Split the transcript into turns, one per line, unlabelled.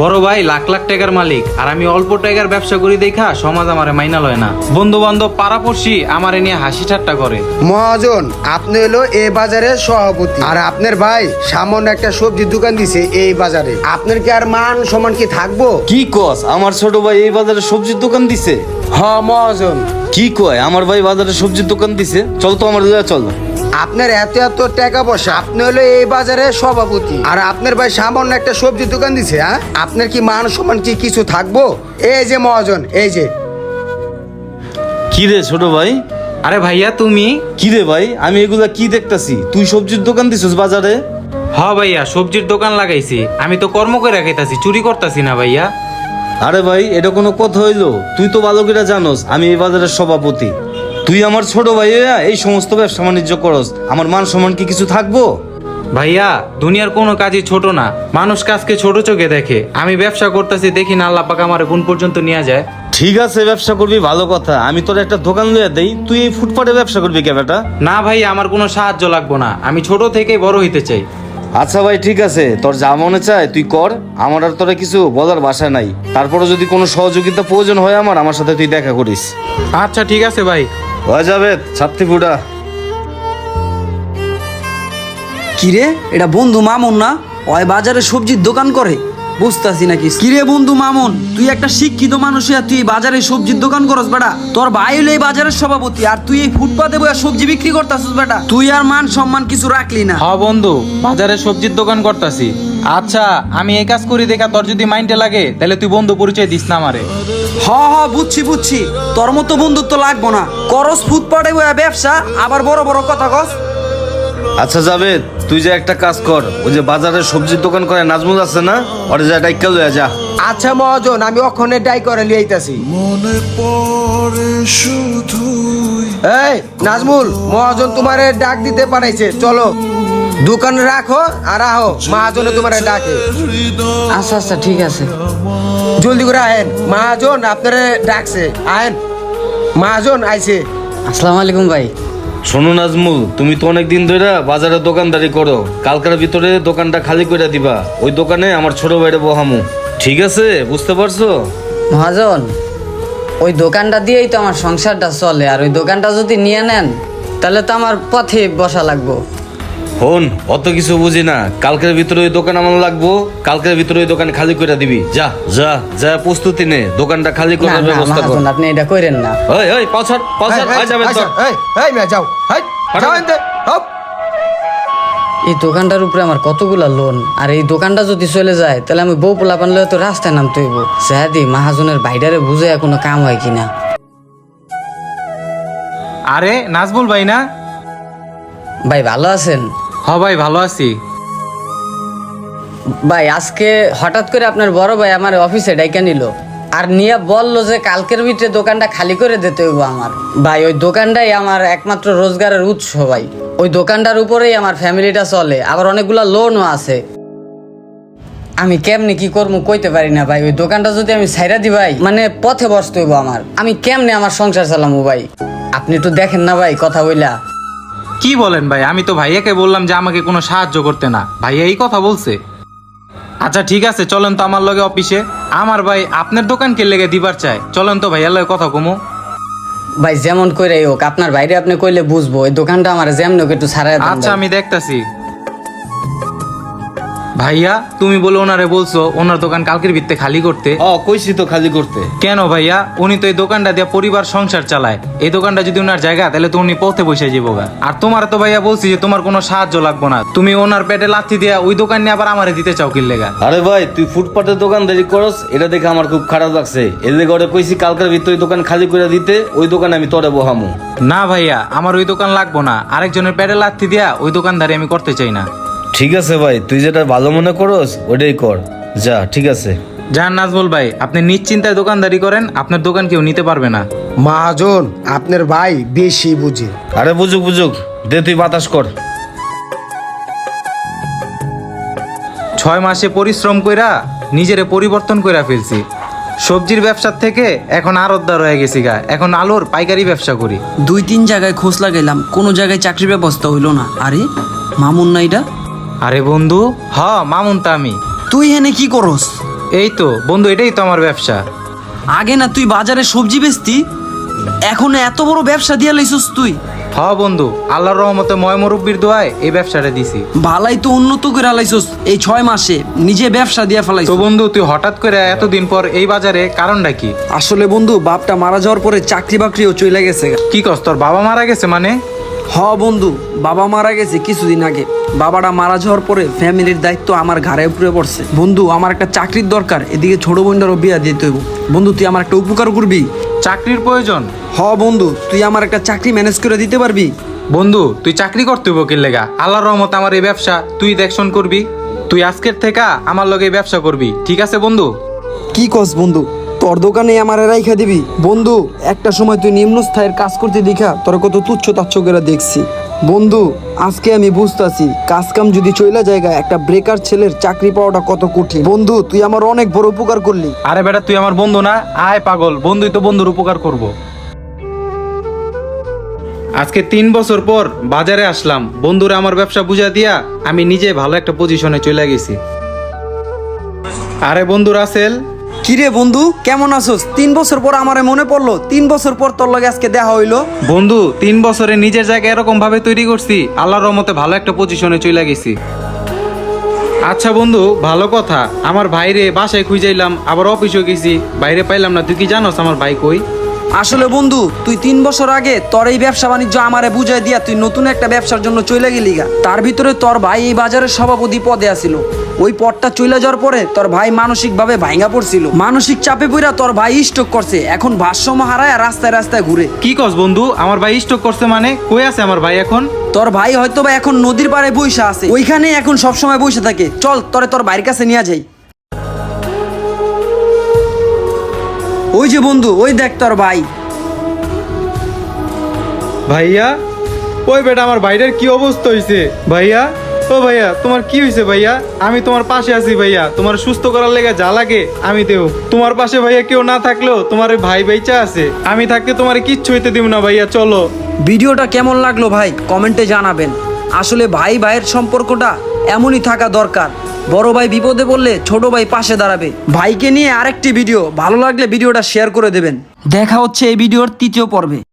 বড় ভাই লাখ লাখ টাকার মালিক। আর আমি অল্প টাকার ব্যবসা করি দেখা সমাজ আমারে মাইনা লয় না। বন্ধু বান্ধব পাড়াপড়শি আমারে নিয়ে হাসি ঠাট্টা করে।
মহাজন আপনি হলো এই বাজারের সভাপতি। আর আপনার ভাই সামান্য একটা সবজির দোকান দিছে এই বাজারে। আপনার কি আর মান সমান কি থাকব?
কি কস? আমার ছোট ভাই এই বাজারে সবজির দোকান দিছে?
হ মহাজন।
কি কয়? আমার ভাই বাজারে সবজির দোকান দিছে? চল তো আমার লইয়া চল।
আপনার এত এত টাকা পয়সা আপনি হলো এই বাজারে সভাপতি। আর আপনার ভাই সামান্য একটা সবজির দোকান দিছে হ্যাঁ? আপনার কি মান সমান কি কিছু থাকব? এই যে মহাজন এই যে।
কি রে ছোট ভাই?
আরে ভাইয়া তুমি?
কি রে ভাই? আমি এগুলা কি দেখতাছি? তুই সবজির দোকান দিছিস বাজারে?
হ ভাইয়া সবজির দোকান লাগাইছি। আমি তো কর্ম করে রাখাইতাছি চুরি করতাছি না ভাইয়া।
আরে ভাই এটা কোনো কথা হইল। তুই তো ভালো করে জানোস আমি এই বাজারের সভাপতি। তুই আমার ছোট ভাই হইয়া এই সমস্ত ব্যবসা বাণিজ্য করস। আমার মান সম্মান কি কিছু থাকব?
ভাইয়া দুনিয়ার কোনো কাজই ছোট না। মানুষ কাজকে ছোট চোখে দেখে। আমি ব্যবসা করতেছি দেখি না আল্লাহ পাক আমার কোন পর্যন্ত নিয়ে যায়।
ঠিক আছে ব্যবসা করবি ভালো কথা। আমি তোর একটা দোকান লইয়া দেই। তুই এই ফুটপাতে ব্যবসা করবি কে বেটা?
না ভাই আমার কোনো সাহায্য লাগবো না। আমি ছোট থেকেই বড় হইতে চাই।
আচ্ছা ভাই ঠিক আছে। তোর যা মনে চায় তুই কর। আমার আর তোরা কিছু বলার বাসা নাই। তারপরে যদি কোনো সহযোগিতা প্রয়োজন হয় আমার আমার সাথে তুই দেখা করিস।
আচ্ছা ঠিক আছে ভাই।
হয়ে যাবে ছাত্রী ফুটা
কিরে এটা বন্ধু মামুন না? ওই বাজারে সবজির দোকান করে। বুঝতাছি নাকি? কিরে বন্ধু মামুন তুই একটা শিক্ষিত মানুষ হইয়া তুই বাজারে সবজির দোকান করস বেটা। তোর ভাই হইল এই বাজারের সভাপতি আর তুই এই ফুটপাতে বইয়া সবজি বিক্রি করতাছিস বেটা। তুই আর মান সম্মান কিছু রাখলি না।
হ বন্ধু বাজারে সবজির দোকান করতাছি। আচ্ছা আমি এই কাজ করি দেখা তোর যদি মাইন্ডে লাগে তাহলে তুই বন্ধু পরিচয় দিস না আমারে।
হ হ বুঝছি বুঝছি। তোর মতো বন্ধুত্ব লাগবো না। করস বইয়া ব্যবসা আবার বড় বড় কথা কস।
আচ্ছা যাবে তুই যে একটা কাজ কর ওই যে বাজারে সবজির দোকান করে নাজমুল আছে না ওরে যা ডাইকা লইয়া যা।
আচ্ছা মহাজন আমি ওখানে ডাই করে লিয়াইতাছি
মনে পড়ে শুধুই
এই নাজমুল মহাজন তোমারে ডাক দিতে পারাইছে চলো। দোকান রাখো আর আহো। মহাজনে তোমার ডাকে।
আচ্ছা আচ্ছা ঠিক আছে।
জলদি করে আহেন। মহাজন আপনারে ডাকছে। আহেন। মহাজন আইছে।
আসসালামু আলাইকুম ভাই।
শোনো নাজমুল তুমি তো অনেক দিন ধরে বাজারে দোকানদারি করো। কালকার ভিতরে দোকানটা খালি করে দিবা। ওই দোকানে আমার ছোট ভাইরে বহামু। ঠিক আছে? বুঝতে পারছ?
মহাজন ওই দোকানটা দিয়েই তো আমার সংসারটা চলে। আর ওই দোকানটা যদি নিয়ে নেন তাহলে তো আমার পথে বসা লাগবো।
হন অত কিছু বুঝি না। কালকের ভিতরে ওই দোকান আমার লাগবো কালকের ভিতরে ওই দোকান খালি করে দিবি। যা যা যা প্রস্তুতি নে দোকানটা খালি করার ব্যবস্থা কর।
আপনি এটা কইরেন না।
ওই ওই পাছার পাছার
এই,
আয় যাবে
এই,
তোর।
এই, এই মেয়ে যাও। এই, যাও এনতে, হপ।
এই দোকানটার উপরে আমার কতগুলা লোন আর এই দোকানটা যদি চলে যায় তাহলে আমি বউ পোলাপান লয়ে তো রাস্তায় নামতে হইব। সাহাদি মাহাজনের বাইডারে বুঝে কোনো কাম হয় কিনা?
আরে নাজবুল ভাই না?
ভাই ভালো আছেন?
হ ভাই, ভালো আছি।
ভাই, আজকে হঠাৎ করে আপনার বড় ভাই আমার অফিসে ডাইকা নিল। আর বলল যে কালকের ভিতরে দোকানটা খালি করে দিতে হইব আমার। ভাই, ওই দোকানটাই আমার একমাত্র রোজগারের উৎস ভাই। ওই দোকানটার উপরেই আমার ফ্যামিলিটা চলে। আবার অনেকগুলা লোনও আছে। আমি কেমনে কি করব কইতে পারি না ভাই। ওই দোকানটা যদি আমি ছাইরা দি ভাই মানে পথে বসতে হইব আমার। আমি কেমনে আমার সংসার চালামু ভাই? আপনি একটু দেখেন না ভাই, কথা বইলা।
কি বলেন ভাই? আমি তো ভাইয়াকে বললাম যে আমাকে কোনো সাহায্য করতে না। ভাইয়া এই কথা বলছে। আচ্ছা ঠিক আছে চলেন তো আমার লগে অফিসে। আমার ভাই আপনার দোকানকে লেগে দিবার চায়। চলেন তো ভাইয়ার লগে কথা কমো।
ভাই যেমন করে হোক আপনার বাইরে আপনি কইলে বুঝব। এই দোকানটা আমার যেমন একটু ছাড়াই
আচ্ছা আমি দেখতাছি। ভাইয়া তুমি বলে ওনারে বলছো ওনার দোকান কালকের ভিত্তে খালি করতে।
ও কইছি তো খালি করতে।
কেন ভাইয়া? উনি তো এই দোকানটা দিয়ে পরিবার সংসার চালায়। এই দোকানটা যদি ওনার জায়গা তাহলে তো উনি পথে বসে যাব গা। আর তোমার তো ভাইয়া বলছি যে তোমার কোনো সাহায্য লাগবো না। তুমি ওনার পেটে লাথি দিয়া ওই দোকান নিয়ে আবার আমারে দিতে চাও কিল্লেগা
আরে ভাই তুই ফুটপাতের দোকানদারি করস এটা দেখে আমার খুব খারাপ লাগছে। এলে ঘরে কইছি কালকের ভিতরে ওই দোকান খালি করে দিতে ওই দোকানে আমি তোরে বহামু।
না ভাইয়া আমার ওই দোকান লাগবো না। আরেকজনের পেটে লাথি দিয়া ওই দোকানদারি আমি করতে চাই না।
ঠিক আছে ভাই তুই যেটা ভালো মনে করস ওটাই কর। যা ঠিক আছে।
যান নাজবুল ভাই আপনি নিশ্চিন্তায় দোকানদারি করেন আপনার দোকান কেউ নিতে পারবে না।
মহাজন আপনার ভাই বেশি বুঝে।
আরে বুঝুক বুঝুক দে তুই বাতাস কর।
ছয় মাসে পরিশ্রম কইরা নিজেরে পরিবর্তন কইরা ফেলছি। সবজির ব্যবসার থেকে এখন আরতদার হয়ে গেছি গা এখন আলুর পাইকারি ব্যবসা করি।
দুই তিন জায়গায় খোঁজ লাগাইলাম কোনো জায়গায় চাকরির ব্যবস্থা হইল না। আরে মামুন না এটা?
আরে বন্ধু হ মামুন তা আমি।
তুই হেনে কি করস?
এই তো বন্ধু এটাই তো আমার ব্যবসা।
আগে না তুই বাজারে সবজি বেচতি এখন এত বড় ব্যবসা দিয়া লাইছস তুই।
হ বন্ধু আল্লাহর রহমতে ময় মুরব্বির দোয়ায় এই ব্যবসাটা দিছি।
ভালাই তো উন্নত করে লাইছস এই ছয় মাসে নিজে ব্যবসা দিয়া
তো বন্ধু তুই হঠাৎ করে এতদিন পর এই বাজারে কারণটা কি?
আসলে বন্ধু বাপটা মারা যাওয়ার পরে চাকরি বাকরিও চলে গেছে
কি কস তোর বাবা মারা গেছে মানে?
হ বন্ধু বাবা মারা গেছে কিছুদিন আগে। বাবাটা মারা যাওয়ার পরে ফ্যামিলির দায়িত্ব আমার ঘাড়ে উপরে পড়ছে। বন্ধু আমার একটা চাকরির দরকার এদিকে ছোট বোনটারও বিয়া দিতে হইব। বন্ধু তুই আমার একটা উপকার করবি।
চাকরির প্রয়োজন?
হ বন্ধু তুই আমার একটা চাকরি ম্যানেজ করে দিতে পারবি।
বন্ধু তুই চাকরি করতে হইব কি লেগা? আল্লাহর রহমতে আমার এই ব্যবসা তুই দেখশন করবি। তুই আজকের থেকে আমার লগে ব্যবসা করবি ঠিক আছে বন্ধু?
কি কস বন্ধু? তোর দোকানে আমার রাইখা দিবি। বন্ধু, একটা সময় তুই নিম্ন স্থায়ের কাজ করতে দেখা তোর কত তুচ্ছ তাচ্ছ করে দেখছি। বন্ধু, আজকে আমি বুঝতাছি কাজ কাম যদি চইলা জায়গা একটা ব্রেকার ছেলের চাকরি পাওয়াটা কত কঠিন। বন্ধু, তুই আমার অনেক বড় উপকার করলি।
আরে বেটা, তুই আমার বন্ধু না? আয় পাগল, বন্ধুই তো বন্ধুর উপকার করব। আজকে তিন বছর পর বাজারে আসলাম। বন্ধুরা আমার ব্যবসা বুঝা দিয়া আমি নিজে ভালো একটা পজিশনে চলে গেছি। আরে বন্ধু রাসেল
কিরে বন্ধু, কেমন আছোস? তিন বছর পর আমারে মনে পড়ল, তিন বছর পর তোর লগে আজকে দেখা হইল।
বন্ধু, তিন বছরে নিজের জায়গা এরকম ভাবে তৈরি করছি, আল্লাহর রহমতে ভালো একটা পজিশনে চলে গেছি। আচ্ছা বন্ধু, ভালো কথা। আমার ভাইরে বাসায় খুঁজাইলাম, আবার অফিসে গেছি। বাইরে পাইলাম না, তুই কি জানোস আমার ভাই কই?
আসলে বন্ধু তুই তিন বছর আগে তোর এই ব্যবসা বাণিজ্য আমারে বুঝাই দিয়া তুই নতুন একটা ব্যবসার জন্য চলে গেলি গা। তার ভিতরে তোর ভাই এই বাজারের সভাপতি পদে আসিল ওই পদটা চলে যাওয়ার পরে তোর ভাই মানসিক ভাবে ভাঙ্গা পড়ছিল। মানসিক চাপে পড়া তোর ভাই স্টক করছে। এখন ভারসাম্য হারায় রাস্তায় রাস্তায় ঘুরে।
কি কস বন্ধু আমার ভাই স্টক করছে মানে? কই আছে আমার ভাই এখন?
তোর ভাই হয়তো বা এখন নদীর পাড়ে বইসা আছে। ওইখানে এখন সবসময় বসে থাকে। চল তোরে তোর ভাইয়ের কাছে নিয়ে যাই। ওই যে বন্ধু ওই দেখ তোর ভাই।
ভাইয়া ওই বেটা আমার ভাইটার কি অবস্থা হইছে? ভাইয়া ও ভাইয়া তোমার কি হয়েছে ভাইয়া? আমি তোমার পাশে আছি ভাইয়া তোমার সুস্থ করার লেগে যা লাগে আমি দেও। তোমার পাশে ভাইয়া কেউ না থাকলেও তোমার ভাই বেচা আছে। আমি থাকতে তোমার কিচ্ছু হইতে দিব না ভাইয়া চলো।
ভিডিওটা কেমন লাগল ভাই? কমেন্টে জানাবেন। আসলে ভাই ভাইয়ের সম্পর্কটা এমনই থাকা দরকার। বড় ভাই বিপদে পড়লে ছোট ভাই পাশে দাঁড়াবে। ভাইকে নিয়ে আরেকটি ভিডিও। ভালো লাগলে ভিডিওটা শেয়ার করে দেবেন। দেখা হচ্ছে এই ভিডিওর তৃতীয় পর্বে।